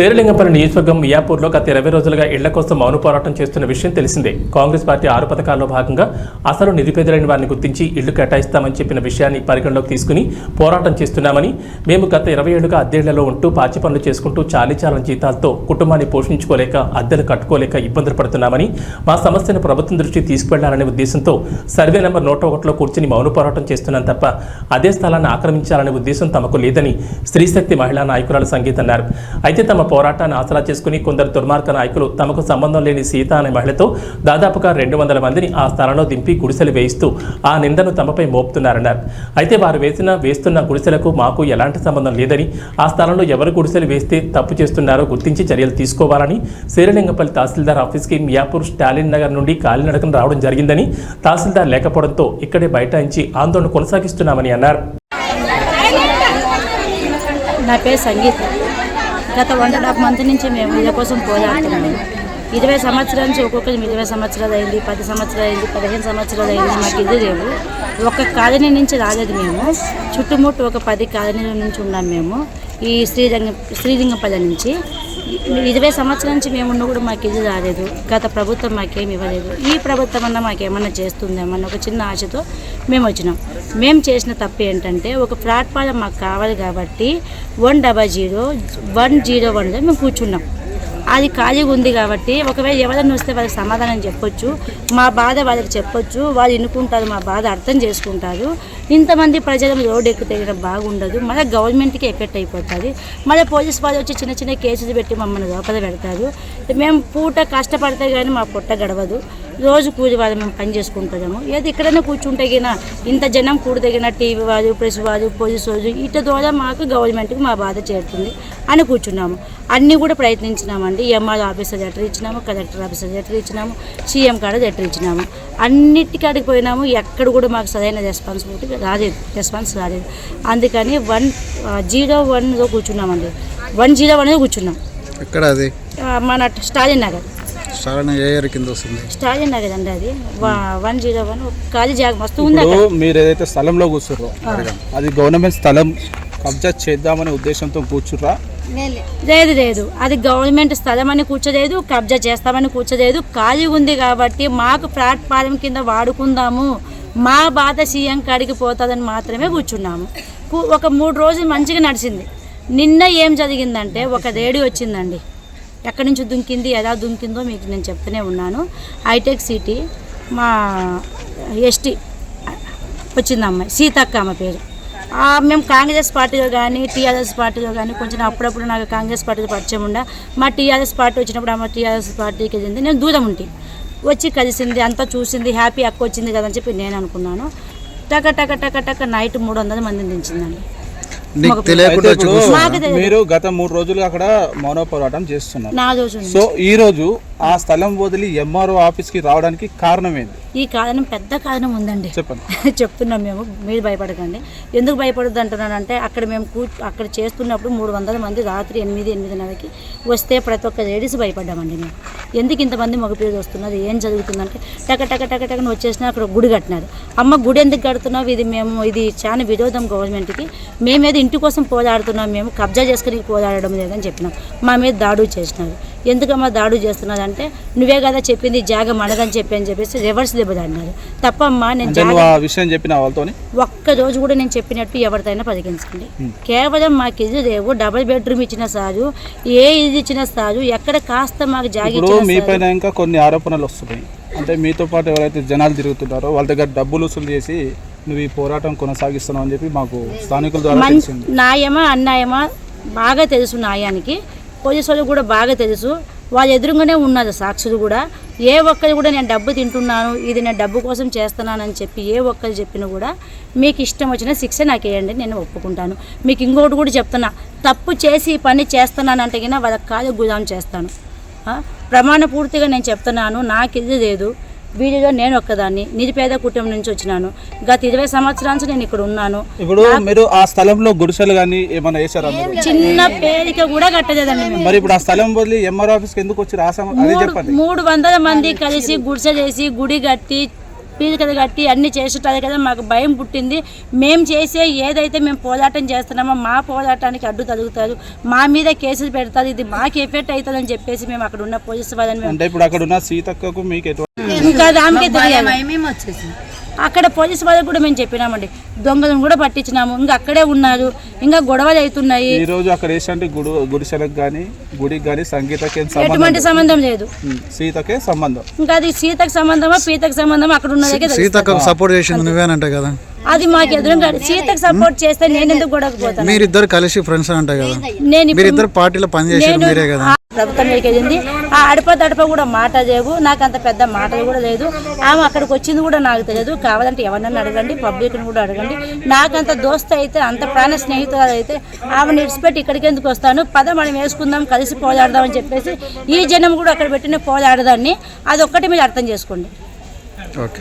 శేరలింగంపల్లి నియోజకవర్గం మియాపూర్లో గత ఇరవై రోజులుగా ఇళ్ళ కోసం మౌన పోరాటం చేస్తున్న విషయం తెలిసిందే. కాంగ్రెస్ పార్టీ ఆరు పథకాల్లో భాగంగా అసలు నిరుపేదలైన వారిని గుర్తించి ఇళ్ళు కేటాయిస్తామని చెప్పిన విషయాన్ని పరిగణలోకి తీసుకుని పోరాటం చేస్తున్నామని మేము గత ఇరవై ఏడుగా అద్దెళ్ళలో ఉంటూ పాచి పనులు చేసుకుంటూ చాలీ చాలని జీతాలతో కుటుంబాన్ని పోషించుకోలేక అద్దెలు కట్టుకోలేక ఇబ్బందులు పడుతున్నామని మా సమస్యను ప్రభుత్వం దృష్టికి తీసుకువెళ్ళాలనే ఉద్దేశంతో సర్వే నెంబర్ నూట ఒకటిలో కూర్చుని మౌన పోరాటం చేస్తున్నాం తప్ప అదే స్థలాన్ని ఆక్రమించాలనే ఉద్దేశం తమకు లేదని స్త్రీశక్తి మహిళా నాయకురాలు సంగీత అన్నారు. అయితే తమ పోరాటాన్ని ఆసరా చేసుకుని కొందరు దుర్మార్గ నాయకులు తమకు సంబంధం లేని సీత అనే మహిళతో దాదాపుగా రెండు వందల మందిని ఆ స్థలంలో దింపి గుడిసెలు వేయిస్తూ ఆ నిందను తమపై మోపుతున్నారన్నారు. అయితే వారు వేసిన వేస్తున్న గుడిసెలకు మాకు ఎలాంటి సంబంధం లేదని ఆ స్థలంలో ఎవరు గుడిసెలు వేస్తే తప్పు చేస్తున్నారో గుర్తించి చర్యలు తీసుకోవాలని శ్రీలింగపల్లి తహసీల్దార్ ఆఫీస్కి మియాపూర్ స్టాలిన్ నగర్ నుండి కాలినడకం రావడం జరిగిందని తహసీల్దార్ లేకపోవడంతో ఇక్కడే బైఠాయించి ఆందోళన కొనసాగిస్తున్నామని అన్నారు. నా పేరు సంగీత. గత వన్ అండ్ హాఫ్ మంత్ నుంచి మేము ఇళ్ళ కోసం పోరాడుతున్నాము ఇరవై సంవత్సరాల నుంచి ఒక్కొక్కరి ఇరవై సంవత్సరాలు అయింది పది సంవత్సరాలు అయింది పదిహేను సంవత్సరాలు అయింది మాకు ఇది లేవు. ఒక కాలనీ నుంచి రాలేదు మేము. చుట్టుముట్టు ఒక పది కాలనీల నుంచి ఉన్నాం మేము. ఈ శ్రీరంగ శ్రీలింగపల్లి నుంచి. ఇరవై సంవత్సరాల నుంచి మేము ఉన్న కూడా మాకు ఇది రాలేదు. గత ప్రభుత్వం మాకేమి ఇవ్వలేదు. ఈ ప్రభుత్వం అన్నా మాకేమన్నా చేస్తుందేమన్న ఒక చిన్న ఆశతో మేము వచ్చినాం. మేము చేసిన తప్పు ఏంటంటే ఒక ప్లాట్ఫారం మాకు కావాలి కాబట్టి one double zero one zero వన్లో మేము కూర్చున్నాం. అది ఖాళీగా ఉంది కాబట్టి ఒకవేళ ఎవరైనా వస్తే వాళ్ళకి సమాధానం చెప్పొచ్చు. మా బాధ వాళ్ళకి చెప్పొచ్చు. వాళ్ళు ఎన్నుకుంటారు మా బాధ అర్థం చేసుకుంటారు. ఇంతమంది ప్రజలు రోడ్డు ఎక్కితే బాగుండదు. మళ్ళీ గవర్నమెంట్కి ఎఫెక్ట్ అయిపోతుంది. మళ్ళీ పోలీస్ వాళ్ళు వచ్చి చిన్న చిన్న కేసులు పెట్టి మమ్మల్ని లోపల పెడతారు. మేము పూట కష్టపడితే కానీ మా పొట్ట గడవదు. రోజు కూలి వాళ్ళు మేము పని చేసుకుంటాము ఏది ఇక్కడనే కూర్చుంటే గినా ఇంత జనం కూడదగిన టీవీ వాళ్ళు ప్రెస్ వాళ్ళు పోలీసు వాళ్ళు ఇట ద్వారా మాకు గవర్నమెంట్కి మా బాధ చేరుతుంది అని కూర్చున్నాము. అన్నీ కూడా ప్రయత్నించినామండి. ఎంఆర్ ఆఫీసర్ లెటర్ ఇచ్చినాము కలెక్టర్ ఆఫీసర్ లెటర్ ఇచ్చినాము సీఎం కాడ లెటర్ ఇచ్చినాము. అన్నిటికాడికి పోయినాము. ఎక్కడ కూడా మాకు సరైన రెస్పాన్సిబిలిటీ రాలేదు. రెస్పాన్స్ రాలేదు. అందుకని వన్ జీరో వన్లో కూర్చున్నామండి. వన్ జీరో వన్లో కూర్చున్నాం. ఎక్కడ అది? ఆ, మన స్టాలిన్ నగర్. సాధారణ ఏ ఇయర్ కింద వస్తుంది? స్టాలిన్ నగర్ అండి అది. వన్ జీరో వన్ ఖాళీ జాగ మస్తు ఉంది మీరు ఏదైతే స్థలంలో కూర్చుర్రో అది గవర్నమెంట్ స్థలం కబ్జా చేద్దామనే ఉద్దేశంతో కూర్చుర్రా? లేదు లేదు అది గవర్నమెంట్ స్థలం అని కూర్చోలేదు కబ్జా చేస్తామని కూర్చోలేదు. ఖాళీ ఉంది కాబట్టి మాకు ప్లాట్ఫారం కింద వాడుకుందాము. మా బాధ సీఎం కాడికి పోతుందని మాత్రమే కూర్చున్నాము. ఒక మూడు రోజులు మంచిగా నడిచింది. నిన్న ఏం జరిగిందంటే ఒక రేడియో వచ్చిందండి. ఎక్కడి నుంచి దుంకింది ఎలా దుంకిందో మీకు నేను చెప్తూనే ఉన్నాను. హైటెక్ సిటీ మా ఎస్టీ వచ్చింది అమ్మాయి సీతక్క అమ్మ పేరు. మేము కాంగ్రెస్ పార్టీలో కానీ టీఆర్ఎస్ పార్టీలో కానీ కొంచెం అప్పుడప్పుడు నాకు కాంగ్రెస్ పార్టీలో పరిచయం ఉండ. మా టీఆర్ఎస్ పార్టీ వచ్చినప్పుడు ఆమె టీఆర్ఎస్ పార్టీకి వెళ్ళింది నేను దూరం ఉంటే. వచ్చి కలిసింది అంతా చూసింది హ్యాపీ అక్క వచ్చింది కదా అని చెప్పి నేను అనుకున్నాను. టక టక టక టక నైట్ మూడు వందల మందిని దించిందండి. మీరు గత మూడు రోజులుగా అక్కడ మౌన పోరాటం చేస్తున్నారు. సో ఈ రోజు ఆ స్థలం వదిలి ఎంఆర్ఓ ఆఫీస్కి రావడానికి కారణం ఏంది? ఈ కారణం పెద్ద కారణం ఉందండి. చెప్పండి. చెప్తున్నాం మేము మీరు భయపడకండి. ఎందుకు భయపడద్దు అంటున్నానంటే అక్కడ మేము కూ అక్కడ చేస్తున్నప్పుడు మూడు వందల మంది రాత్రి ఎనిమిది ఎనిమిదిన్నరకి వస్తే ప్రతి ఒక్క లేడీస్ భయపడ్డామండి మేము. ఎందుకు ఇంతమంది మగపిల్లలు వస్తున్నారు? ఏం జరుగుతుందంటే టక టక టక టకన వచ్చేసిన అక్కడ గుడి కట్టినారు. అమ్మ గుడి ఎందుకు కడుతున్నావు? ఇది మేము ఇది చాలా విరోధం గవర్నమెంట్కి. మేమేదో ఇంటి కోసం పోరాడుతున్నాం మేము కబ్జా చేసుకుని పోరాడడం లేదని చెప్పినాం. మా మీద దాడు చేసినారు. ఎందుకమ్మా దాడు చేస్తున్నారు అంటే నువ్వే కదా చెప్పింది జాగ మనదని చెప్పి అని చెప్పేసి రివర్స్ దెబ్బతాడినారు తప్పమ్మా నేను విషయం చెప్పిన వాళ్ళతోని? ఒక్క రోజు కూడా నేను చెప్పినట్టు ఎవరితోనైనా పరిగణించండి కేవలం మాకు ఇది లేవు డబుల్ బెడ్రూమ్ ఇచ్చిన సారు ఏ ఇది ఇచ్చిన సారు ఎక్కడ కాస్త మాకు జాగి ఇచ్చిన మీ సారు పైన ఇంకా కొన్ని ఆరోపణలు వస్తున్నాయి. అంటే మీతో పాటు ఎవరైతే జనాలు తిరుగుతున్నారో వాళ్ళ దగ్గర డబ్బులు వసూలు చేసి నువ్వు ఈ పోరాటం కొనసాగిస్తున్నావు అని చెప్పి మాకు స్థానికుల ద్వారా మం- తెలిసింది. న్యాయమా అన్యాయమా బాగా తెలుసు న్యాయానికి. పోలీసు వాళ్ళు కూడా బాగా తెలుసు. వాళ్ళ ఎదురుగానే ఉన్నారు సాక్షులు కూడా. ఏ ఒక్కరు కూడా నేను డబ్బు తింటున్నాను ఇది నేను డబ్బు కోసం చేస్తున్నానని చెప్పి ఏ ఒక్కరు చెప్పినా కూడా మీకు ఇష్టం వచ్చిన శిక్ష నాకు వేయండి నేను ఒప్పుకుంటాను. మీకు ఇంకోటి కూడా చెప్తున్నా తప్పు చేసి పని చేస్తున్నానంటే కింద వాళ్ళ కాలు గుదాం చేస్తాను. ప్రమాణ పూర్తిగా నేను చెప్తున్నాను నాకు ఇది లేదు. వీడిలో నేను ఒక్కదాన్ని నిరుపేద కుటుంబం నుంచి వచ్చినాను. గత ఇరవై సంవత్సరాల నుంచి నేను ఇక్కడ ఉన్నాను. ఇప్పుడు మీరు ఆ స్థలంలో గుడిసెలు కానీ ఏమైనా వేసారా? చిన్న పేరిక కూడా కట్టలేదండి మరి ఇప్పుడు ఆ స్థలం వదిలి ఎంఆర్ ఆఫీస్కి ఎందుకు వచ్చి రాసాము మూడు వందల మంది కలిసి గుడిసె చేసి గుడి కట్టి పీలికలు కట్టి అన్ని చేస్తుంటారు కదా మాకు భయం పుట్టింది. మేము చేసే ఏదైతే మేము పోరాటం చేస్తున్నామో మా పోరాటానికి అడ్డు తగులుతారు. మా మీద కేసులు పెడతారు. ఇది మాకు ఎఫెక్ట్ అవుతుందని చెప్పేసి మేము అక్కడ ఉన్న పోలీసు వాళ్ళని మేము అంటే ఇప్పుడు అక్కడ ఉన్న సీతక్కకు మీకు ఎటువంటి ఇంకా తెలియాలి. అక్కడ పోలీసు వాళ్ళకి కూడా మేము చెప్పినామండి. దొంగలను కూడా పట్టించినాము. ఇంకా అక్కడే ఉన్నారు. ఇంకా గొడవలు అవుతున్నాయి. ఈ రోజు అక్కడ గుడి గుడిసెలకు కానీ గుడికి కానీ సంగీతకి ఎటువంటి సంబంధం లేదు. సీతకే సంబంధం. ఇంకా అది సీతకు సంబంధమా పీతకు సంబంధమా అక్కడ ఉన్నదే. సీతకు సపోర్ట్ చేసింది నువ్వేనంట కదా? అది మాకు ఎదురుగా సీతకు సపోర్ట్ చేస్తే నేను ఎందుకు గొడవకు పోతాను? మీరిద్దరు కలిసి ఫ్రెండ్స్ అంట కదా? నేను మీరిద్దరు పార్టీలో పనిచేసారు నేను మీరే కదా? ప్రభుత్వం మీదకి వెళ్ళింది. ఆ అడప తడప కూడా మాట లేవు. నాకు అంత పెద్ద మాటలు కూడా లేదు. ఆమె అక్కడికి వచ్చింది కూడా నాకు తెలియదు. కావాలంటే ఎవరినైనా అడగండి పబ్లిక్ని కూడా అడగండి. నాకంత దోస్త అయితే అంత ప్రాణ స్నేహితురాలు అయితే ఆమె నిడిచిపెట్టి ఇక్కడికి ఎందుకు వస్తాను? పద మనం వేసుకుందాం కలిసి పోలాడదాం అని చెప్పేసి ఈ జనం కూడా అక్కడ పెట్టిన పోరాడదాన్ని అదొక్కటి మీరు అర్థం చేసుకోండి. ఓకే.